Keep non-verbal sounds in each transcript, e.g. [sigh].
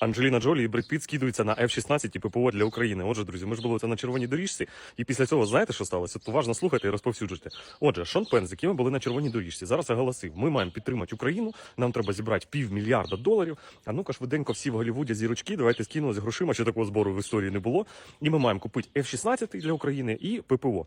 Анджеліна Джолі і Бред Піт скидуються на F-16 і ППО для України. Отже, друзі, ми ж були це на червоній доріжці, і після цього знаєте, що сталося? От уважно слухайте і розповсюджуйте. Отже, Шон Пен, з якими були на червоній доріжці, зараз оголосив: ми маємо підтримати Україну. Нам треба зібрати півмільярда доларів. А ну-ка швиденько всі в Голлівуді зірочки. Давайте скинули з грошима, що такого збору в історії не було. І ми маємо купити F-16 для України і ППО.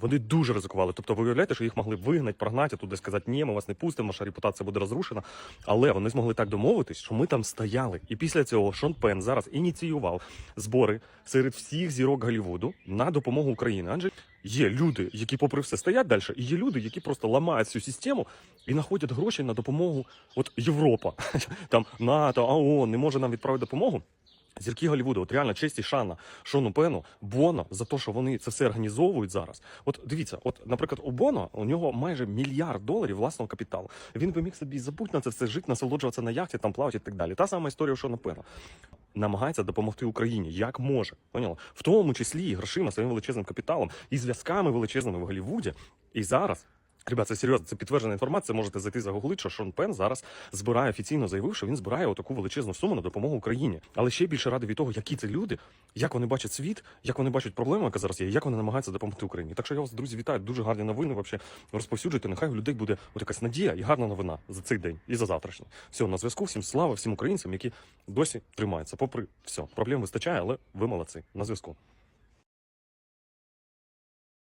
Вони дуже ризикували. Тобто, ви уявляєте, що їх могли вигнати, прогнати, туди сказати, ні, ми вас не пустимо, ваша репутація буде розрушена. Але вони змогли так домовитись, що ми там стояли. І після цього Шон Пен зараз ініціював збори серед всіх зірок Голлівуду на допомогу Україні. Адже є люди, які, попри все, стоять далі, і є люди, які просто ламають цю систему і знаходять гроші на допомогу. От Європа, [laughs] там НАТО, ООН не може нам відправити допомогу. Зірки Голлівуду, от реально і шана Шону Пену, Боно за те, що вони це все організовують зараз. От дивіться, от, наприклад, у Боно у нього майже мільярд доларів власного капіталу. Він би міг собі забути на це все жити, насолоджуватися на яхті, там плавати і так далі. Та сама історія у Шона Пена. Намагається допомогти Україні як може. Поняла? В тому числі і грошима, своїм величезним капіталом, і зв'язками величезними в Голлівуді. І зараз. Ребят, це серйозно, це підтверджена інформація. Можете зайти загуглити, що Шон Пен зараз збирає офіційно заявив, що він збирає отаку величезну суму на допомогу Україні. Але ще більше радий від того, які це люди, як вони бачать світ, як вони бачать проблему, яка зараз є, як вони намагаються допомогти Україні. Так що я вас, друзі, вітаю. Дуже гарні новини. Вообще розповсюджуйте. Нехай у людей буде от якась надія і гарна новина за цей день і за завтрашній. Все, на зв'язку. Всім слава, всім українцям, які досі тримаються. Попри все, проблем вистачає, але ви молодці. На зв'язку.